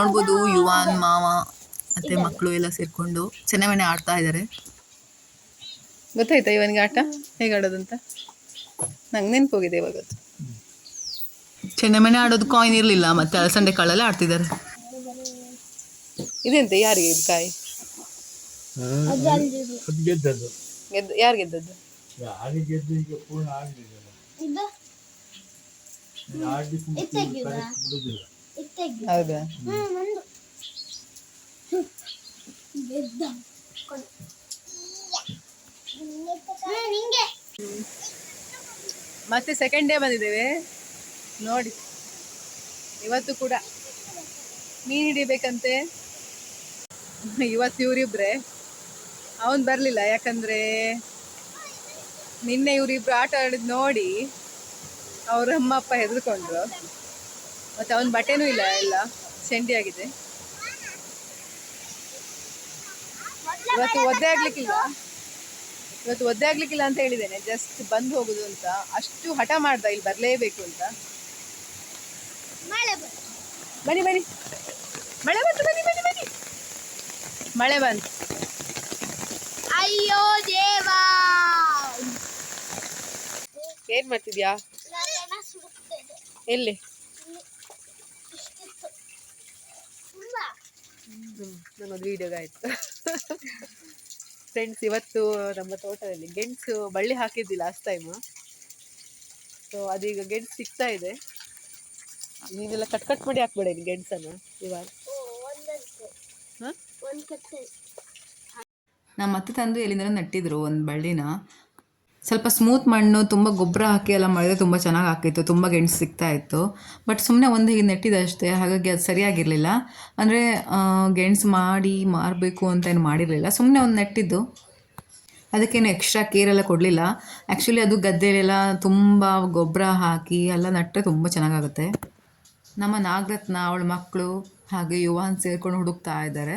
ನೋಡ್ಬೋದು ಯುವಾನ್ ಮಾವ ಮತ್ತೆ ಮಕ್ಕಳು ಎಲ್ಲ ಸೇರ್ಕೊಂಡು ಚೆನ್ನಾಗಿ ಆಡ್ತಾ ಇದ್ದಾರೆ ಗೊತ್ತಾಯ್ತಾ ಇವನಿಗೆ ಆಟ? ಹೇಗೆ ಆಡೋದಂತ? ನಂಗೆ ನೆನಪೋಗಿದೆ ಇವಾಗ ಅದು. ಚೆನ್ನಮಣೆ ಆಡೋದು ಕಾಯಿನ್ ಇರಲಿಲ್ಲ ಮತ್ತೆ ಅಲಸಂಡೆ ಕಾಳಲ್ಲಿ ಆಡ್ತಿದ್ದಾರೆ ಇದೆಂತ ಯಾರಿಗೆ ಇದು ಕಾಯಿ? ಗೆದ್ದು. ಯಾರು ಗೆದ್ದದ್ದು? ಯಾರಿಗೆ ಗೆದ್ದು ಹೌದಾ? ಮತ್ತೆ ಸೆಕೆಂಡ್ ಡೇ ಬಂದಿದ್ದೇವೆ. ನೋಡಿ. ಇವತ್ತು ಕೂಡ ಮೀನು ಹಿಡಿಬೇಕಂತೆ. ಇವತ್ತು ಇವರಿಬ್ರೆ. ಅವನು ಬರಲಿಲ್ಲ ಯಾಕಂದ್ರೆ ನಿನ್ನೆ ಇವರಿಬ್ರು ಆಟ ಆಡಿದ್ ನೋಡಿ ಅವ್ರ ಅಮ್ಮ ಅಪ್ಪ ಹೆದರ್ಕೊಂಡ್ರು. ಮತ್ತೆ ಅವನ ಬಟ್ಟೆನೂ ಇಲ್ಲ ಎಲ್ಲ ಸೆಂಡಿ ಆಗಿದೆ. ಇವತ್ತು ಒದ್ದೆ ಆಗ್ಲಿಕ್ಕಿಲ್ಲ ಇವತ್ತು ಒದ್ದೆ ಆಗ್ಲಿಕ್ಕಿಲ್ಲ ಅಂತ ಹೇಳಿದ್ದೇನೆ ಜಸ್ಟ್ ಬಂದು ಹೋಗುದು ಅಂತ. ಅಷ್ಟು ಹಠ ಮಾಡ್ದ ಇಲ್ಲಿ ಬರಲೇಬೇಕು ಅಂತ. ಬನ್ನಿ ಬನ್ನಿ. ಮಳೆ ಬಂತು ಬನ್ನಿ ಬನ್ನಿ ಬನ್ನಿ. ಮಳೆ ಬಂತು. ಅಯ್ಯೋ ದೇವಾ! ಏನ್ ಮಾಡ್ತಿದ್ಯಾ? ಎಲ್ಲಿ ಇಷ್ಟಿತ್ತು ತುಂಬಾ ನಮ್ಮದು ವಿಡಿಯೋಗೆ ಆಯಿತು. ಫ್ರೆಂಡ್ಸ್ ಇವತ್ತು ನಮ್ಮ ತೋಟದಲ್ಲಿ ಗೆಣಸು ಬಳ್ಳಿ ಹಾಕಿದ್ದಿಲ್ಲ ಲಾಸ್ಟ್ ಟೈಮು ಸೊ ಅದೀಗ ಗೆಣಸು ಸಿಗ್ತಾ ಇದೆ. ನೀವೆಲ್ಲ ಕಟ್ ಕಟ್ ಮಾಡಿ ಹಾಕ್ಬೇಡ ಗೆಣಸನ್ನು ಇವಾಗ. ನಮ್ಮ ಅತ್ತೆ ತಂದು ಎಲ್ಲಿಂದ ನಟ್ಟಿದ್ರು ಒಂದು ಬಳ್ಳಿನ. ಸ್ವಲ್ಪ ಸ್ಮೂತ್ ಮಣ್ಣು, ತುಂಬ ಗೊಬ್ಬರ ಹಾಕಿ ಎಲ್ಲ ಮಾಡಿದ್ರೆ ತುಂಬ ಚೆನ್ನಾಗಿ ಹಾಕಿತ್ತು, ತುಂಬ ಗೆಣಸು ಸಿಗ್ತಾ ಇತ್ತು. ಬಟ್ ಸುಮ್ಮನೆ ಒಂದು ಹೀಗೆ ನೆಟ್ಟಿದೆ ಅಷ್ಟೇ ಹಾಗಾಗಿ ಅದು ಸರಿಯಾಗಿರಲಿಲ್ಲ. ಅಂದರೆ ಗೆಣಸು ಮಾಡಿ ಮಾರಬೇಕು ಅಂತ ಏನು ಮಾಡಿರಲಿಲ್ಲ. ಸುಮ್ಮನೆ ಒಂದು ನೆಟ್ಟಿದ್ದು. ಅದಕ್ಕೇನು ಎಕ್ಸ್ಟ್ರಾ ಕೇರೆಲ್ಲ ಕೊಡಲಿಲ್ಲ. ಆ್ಯಕ್ಚುಲಿ ಅದು ಗದ್ದೆಲೆಲ್ಲ ತುಂಬ ಗೊಬ್ಬರ ಹಾಕಿ ಎಲ್ಲ ನಟ್ಟರೆ ತುಂಬ ಚೆನ್ನಾಗಾಗುತ್ತೆ. ನಮ್ಮ ನಾಗರತ್ನ, ಅವಳ ಮಕ್ಕಳು ಹಾಗೆ ಯುವಾನ್ ಸೇರ್ಕೊಂಡು ಹುಡುಕ್ತಾ ಇದ್ದಾರೆ.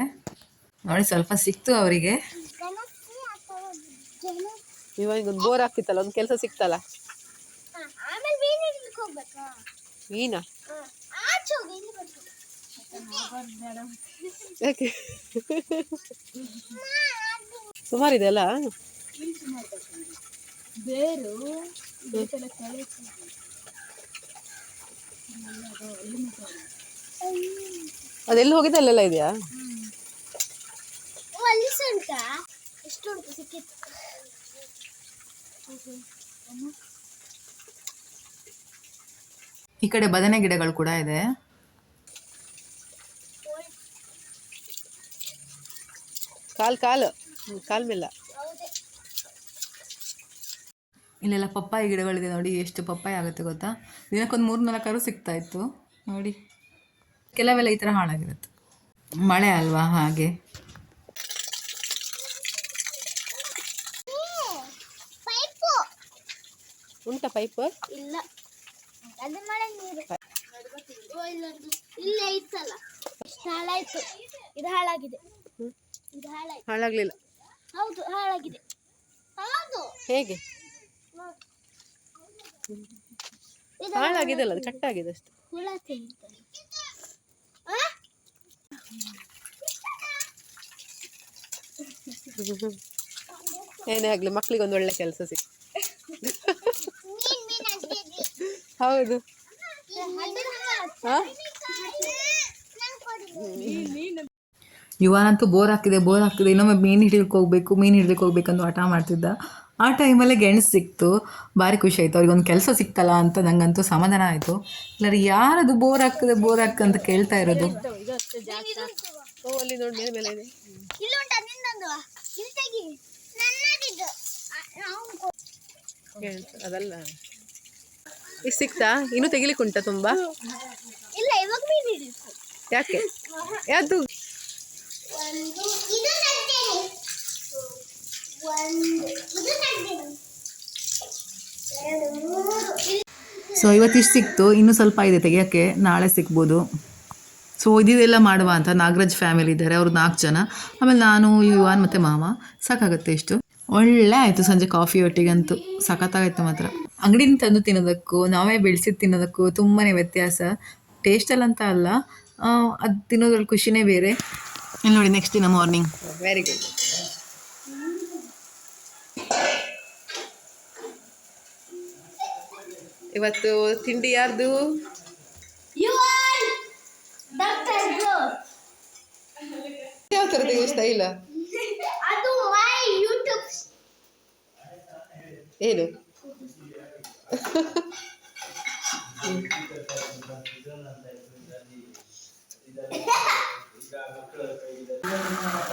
ನೋಡಿ, ಸ್ವಲ್ಪ ಸಿಕ್ತು ಅವರಿಗೆ. ಇವಾಗ ಒಂದು ಬೋರ್ ಆಗ್ತಿತ್ತಲ್ಲ ಒಂದು ಕೆಲಸ ಸಿಕ್ತಲ್ಲ. ಮೀನ್ ಯಾಕೆ? ಸುಮಾರಿದೆ ಅಲ್ಲ? ಬೇರು ಅದೆಲ್ಲಿ ಹೋಗಿದೆ ಅಲ್ಲೆಲ್ಲ ಇದೆಯಾ? ಎಷ್ಟು ಸಿಕ್ಕಿತ್ತು ಈ ಕಡೆ ಬದನೆ ಗಿಡಗಳು ಕೂಡ ಇದೆ. ಕಾಲ್ ಕಾಲು ಕಾಲ್ ಹೌದೇ ಇಲ್ಲೆಲ್ಲ ಪಪ್ಪಾಯಿ ಗಿಡಗಳಿದೆ ನೋಡಿ ಎಷ್ಟು ಪಪ್ಪಾಯಿ ಆಗುತ್ತೆ ಗೊತ್ತಾ? ದಿನಕ್ಕೊಂದು ಮೂರು ನಾಲ್ಕಾರು ಸಿಗ್ತಾ ಇತ್ತು. ನೋಡಿ. ಕೆಲವೆಲ್ಲ ಈ ಥರ ಹಾಳಾಗಿರುತ್ತೆ. ಮಳೆ ಅಲ್ವಾ ಹಾಗೆ ಪೈಪು ಉಂಟಾ ಪೈಪ್? ಇಲ್ಲ. ಅದು ಮಳೆ ನೀರು. ಓ ಇಲ್ಲೊಂದು. ಇಲ್ಲೇ ಇತ್ತಲ್ಲ. ಎಷ್ಟು ಹಾಳಾಯ್ತು. ಇದು ಹಾಳಾಗಿದೆ. ಇದು ಹಾಳಾಯ್ತು. ಹಾಳಾಗಲಿಲ್ಲ. ಹೌದು ಹಾಳಾಗಿದೆ. ಹೌದು. ಹೇಗೆ? ಹಾಳಾಗಿದೆ ಅಲ್ಲ ಅದು ಕಟ್ಟಾಗಿದೆ ಅಷ್ಟೇ. ಹುಳ? ಏನೇ ಆಗ್ಲಿ ಮಕ್ಳಿಗೆ ಒಂದು ಒಳ್ಳೆ ಕೆಲಸ ಸಿಕ್ ಮೀನ್ ಮೀನ್ ಅಡ್ಡಿದ್ವಿ ಹೌದು? ಯುವನಂತೂ ಬೋರ್ ಹಾಕಿದೆ ಬೋರ್ ಹಾಕಿದೆ ಇನ್ನೊಮ್ಮೆ ಮೀನು ಹಿಡಿಯಕ್ಕೆ ಹೋಗ್ಬೇಕು ಮೀನು ಹಿಡಿಲಿಕ್ಕೆ ಹೋಗ್ಬೇಕಂತ ಹಠ ಮಾಡ್ತಿದ್ದ. ಆ ಟೈಮಲ್ಲೇ ಗೆಣಸು ಸಿಕ್ತು. ಭಾರಿ ಖುಷಿ ಆಯಿತು. ಅವ್ರಿಗೊಂದು ಕೆಲಸ ಸಿಕ್ತಲ್ಲ ಅಂತ ನಂಗಂತೂ ಸಮಾಧಾನ ಆಯಿತು. ಇಲ್ಲರಿ ಯಾರದು ಬೋರ್ ಹಾಕ್ತದೆ ಬೋರ್ ಹಾಕ್ ಅಂತ ಕೇಳ್ತಾ ಇರೋದು? ಓ ಅಲ್ಲಿ ನೋಡಿ ಮೇಲೆ ಮೇಲೆ ಇದೆ ಸಿಕ್ತಾ? ಇನ್ನು ತೆಗಿಲಿಕ್ಕೆ ಉಂಟಾ ತುಂಬ? ಇಲ್ಲ ಇವಾಗ ಯಾಕೆ? ಯಾವುದು? ಸೊ ಇವತ್ತಿಷ್ಟು ಸಿಕ್ತು. ಇನ್ನೂ ಸ್ವಲ್ಪ ಇದೆ ತೆಗಿಯೋಕ್ಕೆ. ನಾಳೆ ಸಿಗ್ಬೋದು. ಸೊ ಇದೆಲ್ಲ ಮಾಡುವ ಅಂತ ನಾಗರಾಜ್ ಫ್ಯಾಮಿಲಿ ಇದ್ದಾರೆ. ಅವರು ನಾಲ್ಕು ಜನ. ಆಮೇಲೆ ನಾನು ಯುವಾನ್ ಮತ್ತು ಮಾಮ. ಸಾಕಾಗುತ್ತೆ ಇಷ್ಟು. ಒಳ್ಳೆ ಆಯಿತು ಸಂಜೆ ಕಾಫಿ ಒಟ್ಟಿಗಂತೂ. ಸಖತ್ತಾಗಿತ್ತು ಮಾತ್ರ. ಅಂಗಡಿಯಿಂದ ತಂದು ತಿನ್ನೋದಕ್ಕೂ ನಾವೇ ಬೆಳೆಸಿ ತಿನ್ನೋದಕ್ಕೂ ತುಂಬಾ ವ್ಯತ್ಯಾಸ. ಟೇಸ್ಟಲ್ಲಂತ ಅಲ್ಲ ಅದು ತಿನ್ನೋದ್ರಲ್ಲಿ ಖುಷಿನೇ ಬೇರೆ. ಇಲ್ಲಿ ನೋಡಿ ನೆಕ್ಸ್ಟ್ ದಿನ ಮಾರ್ನಿಂಗ್ ವೆರಿ ಗುಡ್ ಇವತ್ತು ತಿಂಡಿ ಯಾರ್ದು? ಯಾವ ಥರ ತೆಗಿಸ್ತಾ ಇಲ್ಲ ಅದು ಮೈ ಯೂಟ್ಯೂಬ್ ಏನು?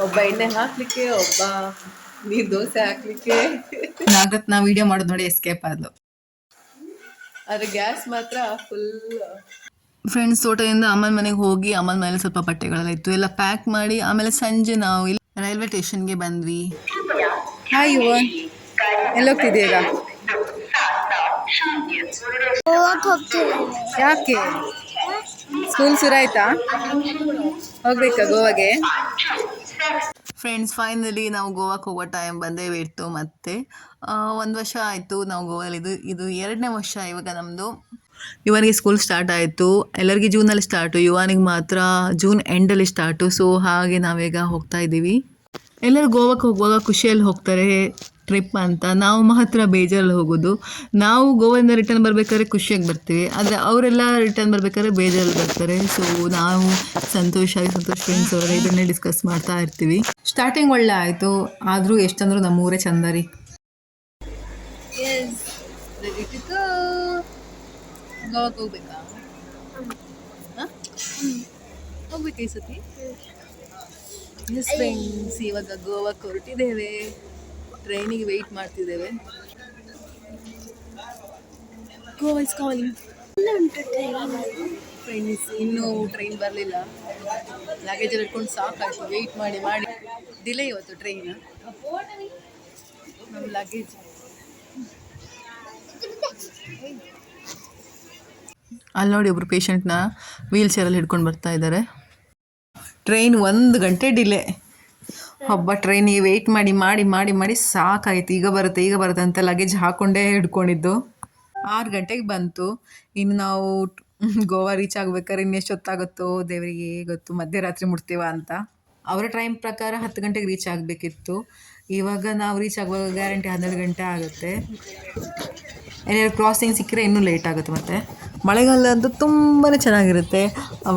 ಒಬ್ಬ ಎಣ್ಣೆ ಹಾಕ್ಲಿಕ್ಕೆ ಒಬ್ಬ ನೀರ್ ದೋಸೆ ಹಾಕ್ಲಿಕ್ಕೆ. ನಾಗರತ್ನ ವಿಡಿಯೋ ಮಾಡೋದು ನೋಡಿ ಎಸ್ಕೇಪ್ ಆದ್ಲು. ಆದ್ರೆ ಗ್ಯಾಸ್ ಮಾತ್ರ ಫುಲ್ ಫ್ರೆಂಡ್ಸ್ ತೋಟದಿಂದ ಅಮ್ಮನ ಮನೆಗೆ ಹೋಗಿ ಅಮ್ಮನ ಮನೇಲಿ ಸ್ವಲ್ಪ ಬಟ್ಟೆಗಳೆಲ್ಲ ಇತ್ತು. ಎಲ್ಲ ಪ್ಯಾಕ್ ಮಾಡಿ ಆಮೇಲೆ ಸಂಜೆ ನಾವು ಇಲ್ಲಿ ರೈಲ್ವೆ ಸ್ಟೇಷನ್ಗೆ ಬಂದ್ವಿ. ಹಾಯ್ ಯುವನ್ ಎಲ್ಲೋಗ್ತಿದ್ದೀರಾ ಯಾಕೆ? ಸ್ಕೂಲ್ ಶುರು ಆಯ್ತಾ? ಹೋಗ್ಬೇಕಾ ಗೋವಾಗೆ? ಫ್ರೆಂಡ್ಸ್ ಫೈನಲಿ ನಾವು ಗೋವಾಕ್ಕೆ ಹೋಗೋ ಟೈಮ್ ಬಂದೇ ಇತ್ತು ಮತ್ತೆ ಒಂದು ವರ್ಷ ಆಯಿತು ನಾವು ಗೋವಾಲಿ ಇದು ಎರಡನೇ ವರ್ಷ ಇವಾಗ ನಮ್ಮದು ಯುವನಿಗೆ ಸ್ಕೂಲ್ ಸ್ಟಾರ್ಟ್ ಆಯಿತು. ಎಲ್ಲರಿಗೆ ಜೂನಲ್ಲಿ ಸ್ಟಾರ್ಟು ಯುವನಿಗೆ ಮಾತ್ರ ಜೂನ್ ಎಂಡಲ್ಲಿ ಸ್ಟಾರ್ಟು ಸೊ ಹಾಗೆ ನಾವೀಗ ಹೋಗ್ತಾ ಇದ್ದೀವಿ. ಎಲ್ಲರೂ ಗೋವಾಕ್ಕೆ ಹೋಗುವಾಗ ಖುಷಿಯಲ್ಲಿ ಹೋಗ್ತಾರೆ. ಟ್ರಿಪ್ ಅಂತ ನಾವು ಮಾತ್ರ ಬೇಜಾರಲ್ಲಿ ಹೋಗೋದು. ನಾವು ಗೋವಾದಿಂದ ರಿಟರ್ನ್ ಬರಬೇಕಾದ್ರೆ ಖುಷಿಯಾಗಿ ಬರ್ತೀವಿ. ಆದರೆ ಅವರೆಲ್ಲ ರಿಟರ್ನ್ ಬರಬೇಕಾದ್ರೆ ಬೇಜಾರಲ್ಲಿ ಬರ್ತಾರೆ. ಸೊ ನಾವು ಸಂತೋಷ ಸಂತೋಷ್ ಫ್ರೆಂಡ್ಸ್ ಅವರ ಇದನ್ನೇ ಡಿಸ್ಕಸ್ ಮಾಡ್ತಾ ಇರ್ತೀವಿ. ಸ್ಟಾರ್ಟಿಂಗ್ ಒಳ್ಳೆ ಆಯಿತು. ಆದರೂ ಎಷ್ಟಂದ್ರೂ ನಮ್ಮೂರೇ ಚಂದ ರೀ. ಹೋಗ್ಬೇಕಾ? ಹೋಗ್ಬೇಕು ಈ ಸತಿ? ಇವಾಗ ಗೋವಾಕ್ಕೆ ಹೊರಟಿದ್ದೇವೆ ಟ್ರೈನಿಗೆ ವೆಯ್ಟ್ ಮಾಡ್ತಿದ್ದೇವೆ. ಗೋವಾ ಇಸ್ ಕಾಲಿಂಗ್ ಫ್ರೆಂಡ್ಸ್ ಇನ್ನೂ ಟ್ರೈನ್ ಬರಲಿಲ್ಲ. ಲಗೇಜ್ ಇಟ್ಕೊಂಡು ಸಾಕಾಯ್ತು. ವೆಯ್ಟ್ ಮಾಡಿ ಮಾಡಿ. ಡಿಲೇ ಇವತ್ತು ಟ್ರೈನ್ ನಮ್ಮ ಲಗೇಜ್ ಅಲ್ಲಿ ನೋಡಿ ಒಬ್ರು ಪೇಷಂಟ್ನ ವೀಲ್ ಚೇರಲ್ಲಿ ಹಿಡ್ಕೊಂಡು ಬರ್ತಾ ಇದ್ದಾರೆ. ಟ್ರೈನ್ ಒಂದು ಗಂಟೆ ಡಿಲೇ ಒಬ್ಬ ಟ್ರೈನಿಗೆ ವೆಯ್ಟ್ ಮಾಡಿ ಮಾಡಿ ಮಾಡಿ ಮಾಡಿ ಸಾಕಾಯಿತು. ಈಗ ಬರುತ್ತೆ ಈಗ ಬರುತ್ತೆ ಅಂತ ಲಗೇಜ್ ಹಾಕೊಂಡೇ ಹಿಡ್ಕೊಂಡಿದ್ದು. ಆರು ಗಂಟೆಗೆ ಬಂತು. ಇನ್ನು ನಾವು ಗೋವಾ ರೀಚ್ ಆಗ್ಬೇಕಾದ್ರೆ ಇನ್ನೆಷ್ಟು ಹೊತ್ತಾಗುತ್ತೋ ದೇವರಿಗೆ ಗೊತ್ತು. ಮಧ್ಯರಾತ್ರಿ ಮುಟ್ತೀವ ಅಂತ. ಅವರ ಟೈಮ್ ಪ್ರಕಾರ ಹತ್ತು ಗಂಟೆಗೆ ರೀಚ್ ಆಗಬೇಕಿತ್ತು. ಇವಾಗ ನಾವು ರೀಚ್ ಆಗುವಾಗ ಗ್ಯಾರಂಟಿ ಹನ್ನೆರಡು ಗಂಟೆ ಆಗುತ್ತೆ. ಏನಾದ್ರು ಕ್ರಾಸಿಂಗ್ ಸಿಕ್ಕರೆ ಇನ್ನೂ ಲೇಟ್ ಆಗುತ್ತೆ ಮತ್ತು. ಮಳೆಗಾಲ ಅಂತೂ ತುಂಬಾ ಚೆನ್ನಾಗಿರುತ್ತೆ.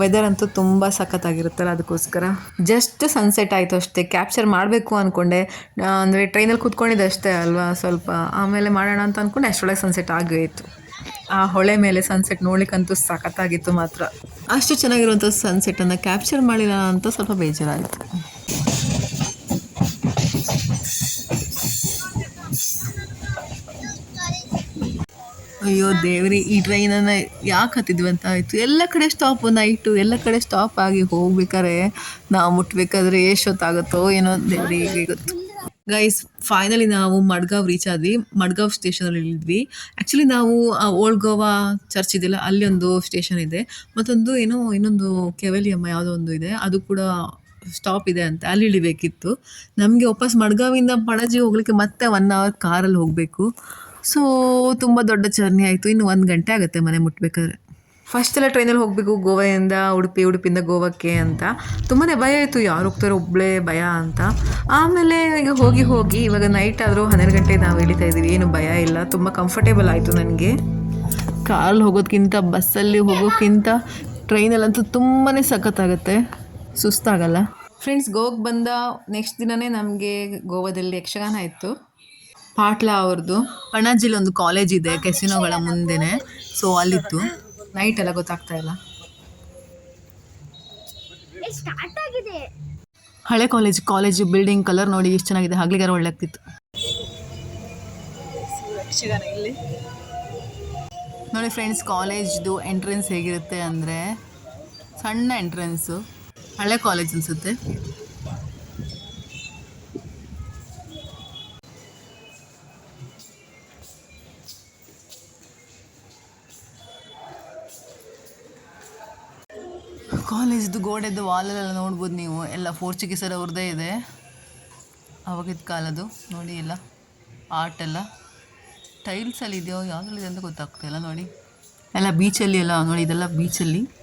ವೆದರ್ ಅಂತೂ ತುಂಬ ಸಖತ್ತಾಗಿರುತ್ತಲ್ಲ ಅದಕ್ಕೋಸ್ಕರ. ಜಸ್ಟ್ ಸನ್ಸೆಟ್ ಆಯಿತು ಅಷ್ಟೇ. ಕ್ಯಾಪ್ಚರ್ ಮಾಡಬೇಕು ಅಂದ್ಕೊಂಡೆ ಅಂದರೆ ಟ್ರೈನಲ್ಲಿ ಕೂತ್ಕೊಂಡಿದ್ದೆ ಅಷ್ಟೇ ಅಲ್ವಾ ಸ್ವಲ್ಪ. ಆಮೇಲೆ ಮಾಡೋಣ ಅಂತ ಅಂದ್ಕೊಂಡು ಅಷ್ಟರೊಳಗೆ ಸನ್ಸೆಟ್ ಆಗೋಯಿತು. ಆ ಹೊಳೆ ಮೇಲೆ ಸನ್ಸೆಟ್ ನೋಡ್ಲಿಕ್ಕಂತೂ ಸಖತ್ತಾಗಿತ್ತು ಮಾತ್ರ. ಅಷ್ಟು ಚೆನ್ನಾಗಿರುವಂಥ ಸನ್ಸೆಟನ್ನು ಕ್ಯಾಪ್ಚರ್ ಮಾಡಿಲ್ಲ ಅಂತ ಸ್ವಲ್ಪ ಬೇಜಾರಾಯಿತು. ಅಯ್ಯೋ ದೇವ್ರಿ, ಈ ಟ್ರೈನನ್ನು ಯಾಕೆ ಹತ್ತಿದ್ವಿ ಅಂತ ಆಯಿತು ಎಲ್ಲ ಕಡೆ ಸ್ಟಾಪ್ ನೈಟು ಎಲ್ಲ ಕಡೆ ಸ್ಟಾಪ್ ಆಗಿ ಹೋಗ್ಬೇಕಾದ್ರೆ ನಾವು ಮುಟ್ಬೇಕಾದ್ರೆ ಎಷ್ಟೊತ್ತಾಗುತ್ತೋ ಏನೋ ದೇವ್ರಿ ಈಗ ಗೊತ್ತು. ಗೈಸ್ ಫೈನಲಿ ನಾವು ಮಡ್ಗಾವ್ ರೀಚ್ ಆದ್ವಿ. ಮಡ್ಗಾವ್ ಸ್ಟೇಷನಲ್ಲಿ ಇಳಿದ್ವಿ ಆ್ಯಕ್ಚುಲಿ ನಾವು ಓಲ್ಡ್ ಗೋವಾ ಚರ್ಚ್ ಇದೆಯಲ್ಲ, ಅಲ್ಲಿ ಒಂದು ಸ್ಟೇಷನ್ ಇದೆ. ಮತ್ತೊಂದು ಏನೋ, ಇನ್ನೊಂದು ಕೆವೆಲಿಯಮ್ಮ ಯಾವುದೋ ಒಂದು ಇದೆ. ಅದು ಕೂಡ ಸ್ಟಾಪ್ ಇದೆ ಅಂತ ಅಲ್ಲಿ ಇಳಿಬೇಕಿತ್ತು. ನಮಗೆ ವಾಪಸ್ ಮಡ್ಗಾವಿಂದ ಪಣಜಿ ಹೋಗ್ಲಿಕ್ಕೆ ಮತ್ತೆ ಒನ್ ಅವರ್ ಕಾರಲ್ಲಿ ಹೋಗಬೇಕು. ಸೊ ತುಂಬ ದೊಡ್ಡ ಜರ್ನಿ ಆಯಿತು. ಇನ್ನು ಒಂದು ಗಂಟೆ ಆಗುತ್ತೆ ಮನೆ ಮುಟ್ಬೇಕಾದ್ರೆ. ಫಸ್ಟ್ ಎಲ್ಲ ಟ್ರೈನಲ್ಲಿ ಹೋಗಬೇಕು ಗೋವಾದಿಂದ ಉಡುಪಿ, ಉಡುಪಿಯಿಂದ ಗೋವಾಕ್ಕೆ ಅಂತ. ತುಂಬಾ ಭಯ ಇತ್ತು. ಯಾರು ಹೋಗ್ತಾರೆ ಒಬ್ಬಳೇ ಭಯ ಅಂತ. ಆಮೇಲೆ ಈಗ ಹೋಗಿ ಹೋಗಿ ಇವಾಗ ನೈಟ್ ಆದರೂ ಹನ್ನೆರಡು ಗಂಟೆ ನಾವು ಇಳಿತಾ ಇದ್ದೀವಿ. ಏನು ಭಯ ಇಲ್ಲ. ತುಂಬ ಕಂಫರ್ಟೇಬಲ್ ಆಯಿತು ನನಗೆ. ಕಾರಲ್ಲಿ ಹೋಗೋದಕ್ಕಿಂತ ಬಸ್ಸಲ್ಲಿ ಹೋಗೋಕ್ಕಿಂತ ಟ್ರೈನಲ್ಲಂತೂ ತುಂಬಾ ಸಖತ್ತಾಗುತ್ತೆ. ಸುಸ್ತಾಗಲ್ಲ. ಫ್ರೆಂಡ್ಸ್ ಗೋವಾಗೆ ಬಂದ ನೆಕ್ಸ್ಟ್ ದಿನವೇ ನಮಗೆ ಗೋವಾದಲ್ಲಿ ಯಕ್ಷಗಾನ ಇತ್ತು. ಪಾಟ್ಲ ಅವ್ರದ್ದು ಪಣಜಿಲಿ ಒಂದು ಕಾಲೇಜ್ ಇದೆ ಕೆಸಿನೋಗಳ ಮುಂದೆನೆ. ಸೊ ಅಲ್ಲಿತ್ತು. ನೈಟ್ ಎಲ್ಲ ಗೊತ್ತಾಗ್ತಾ ಇಲ್ಲ. ಹಳೆ ಕಾಲೇಜ್ ಕಾಲೇಜ್ ಬಿಲ್ಡಿಂಗ್ ಕಲರ್ ನೋಡಿ ಎಷ್ಟು ಚೆನ್ನಾಗಿದೆ. ಹಗ್ಲಿಗಾರ ಒಳ್ಳೆ ಆಗ್ತಿತ್ತು ನೋಡಿ ಫ್ರೆಂಡ್ಸ್ ಕಾಲೇಜ್ದು ಎಂಟ್ರೆನ್ಸ್ ಹೇಗಿರುತ್ತೆ ಅಂದರೆ ಸಣ್ಣ ಎಂಟ್ರೆನ್ಸು ಹಳೆ ಕಾಲೇಜ್ ಅನಿಸುತ್ತೆ. ಕಾಲೇಜ್ದು ಗೋಡೆದು ವಾಲಲ್ಲೆಲ್ಲ ನೋಡ್ಬೋದು ನೀವು. ಎಲ್ಲ ಪೋರ್ಚುಗೀಸರ ಅವ್ರದ್ದೇ ಇದೆ. ಅವಾಗಿದ್ದ ಕಾಲದು ನೋಡಿ ಎಲ್ಲ ಆರ್ಟ್ ಎಲ್ಲ. ಟೈಲ್ಸಲ್ಲಿ ಇದೆಯೋ ಯಾವುದ್ರಲ್ಲಿದೆ ಅಂತ ಗೊತ್ತಾಗ್ತಾ ಇಲ್ಲ ನೋಡಿ. ಎಲ್ಲ ಬೀಚಲ್ಲಿ ಎಲ್ಲ ನೋಡಿ ಇದೆಲ್ಲ ಬೀಚಲ್ಲಿ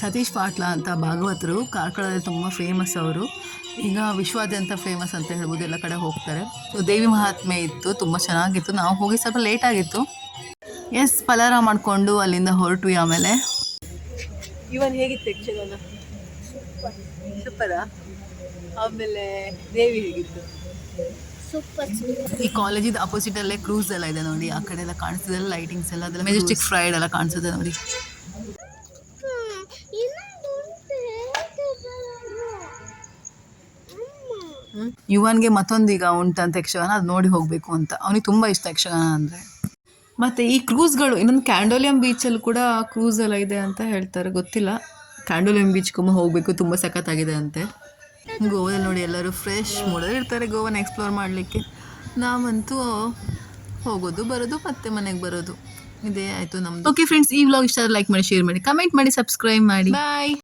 ಸತೀಶ್ ಪಾಟ್ಲ ಅಂತ ಭಾಗವತರು ಕಾರ್ಕಳದಲ್ಲಿ ತುಂಬ ಫೇಮಸ್ ಅವರು. ಈಗ ವಿಶ್ವಾದ್ಯಂತ ಫೇಮಸ್ ಅಂತ ಹೇಳ್ಬೋದು ಎಲ್ಲ ಕಡೆ ಹೋಗ್ತಾರೆ. ಸೊ ದೇವಿ ಮಹಾತ್ಮೆ ಇತ್ತು ತುಂಬ ಚೆನ್ನಾಗಿತ್ತು. ನಾವು ಹೋಗಿ ಸ್ವಲ್ಪ ಲೇಟ್ ಆಗಿತ್ತು. ಎಸ್ ಪಲಾರ ಮಾಡಿಕೊಂಡು ಅಲ್ಲಿಂದ ಹೊರಟ್ವಿ ಆಮೇಲೆ. ಇವನ್ ಹೇಗಿತ್ತು ಯಕ್ಷಗಾನ? ಸೂಪರ. ಆಮೇಲೆ ದೇವಿ ಹೇಗಿತ್ತು? ಸೂಪರ್ ಈ ಕಾಲೇಜಿದ ಅಪೋಸಿಟಲ್ಲೇ ಕ್ರೂಸ್ ಎಲ್ಲ ಇದೆ ನೋಡಿ ಆ ಕಡೆ ಎಲ್ಲ ಕಾಣಿಸ್ತಿದೆ ಲೈಟಿಂಗ್ಸ್ ಎಲ್ಲ ಅದೆಲ್ಲ ಮೆಜೆಸ್ಟಿಕ್ ಫ್ರೈಡ್ ಎಲ್ಲ ಕಾಣಿಸುತ್ತೆ ನೋಡಿ ಇನ್ನೊಂದು ಉಂಟು ಅಮ್ಮ ಯುವನ್ಗೆ ಮತ್ತೊಂದೀಗ ಉಂಟಂತ ಯಕ್ಷಗಾನ ಅದು ನೋಡಿ ಹೋಗಬೇಕು ಅಂತ. ಅವನಿಗೆ ತುಂಬ ಇಷ್ಟ ಯಕ್ಷಗಾನ ಅಂದರೆ. ಮತ್ತು ಈ ಕ್ರೂಸ್ಗಳು ಇನ್ನೊಂದು ಕ್ಯಾಂಡೋಲಿಯಂ ಬೀಚಲ್ಲಿ ಕೂಡ ಕ್ರೂಸ್ ಎಲ್ಲ ಇದೆ ಅಂತ ಹೇಳ್ತಾರೆ ಗೊತ್ತಿಲ್ಲ. ಕ್ಯಾಂಡೋಲಿಯಂ ಬೀಚ್ಗೊಮ್ಮೆ ಹೋಗಬೇಕು ತುಂಬ ಸಖತ್ತಾಗಿದೆ ಅಂತೆ. ಗೋವಾದಲ್ಲಿ ನೋಡಿ ಎಲ್ಲರೂ ಫ್ರೆಶ್ ಮೂಡಲ್ಲಿ ಇರ್ತಾರೆ ಗೋವಾನ ಎಕ್ಸ್ಪ್ಲೋರ್ ಮಾಡಲಿಕ್ಕೆ. ನಾವಂತೂ ಹೋಗೋದು ಬರೋದು ಮತ್ತೆ ಮನೆಗೆ ಬರೋದು. ಇದೇ ಆಯಿತು ನಮ್ಮದು ಓಕೆ ಫ್ರೆಂಡ್ಸ್ ಈ ವ್ಲಾಗ್ ಇಷ್ಟ ಲೈಕ್ ಮಾಡಿ ಶೇರ್ ಮಾಡಿ ಕಮೆಂಟ್ ಮಾಡಿ ಸಬ್ಸ್ಕ್ರೈಬ್ ಮಾಡಿ. ಬಾಯ್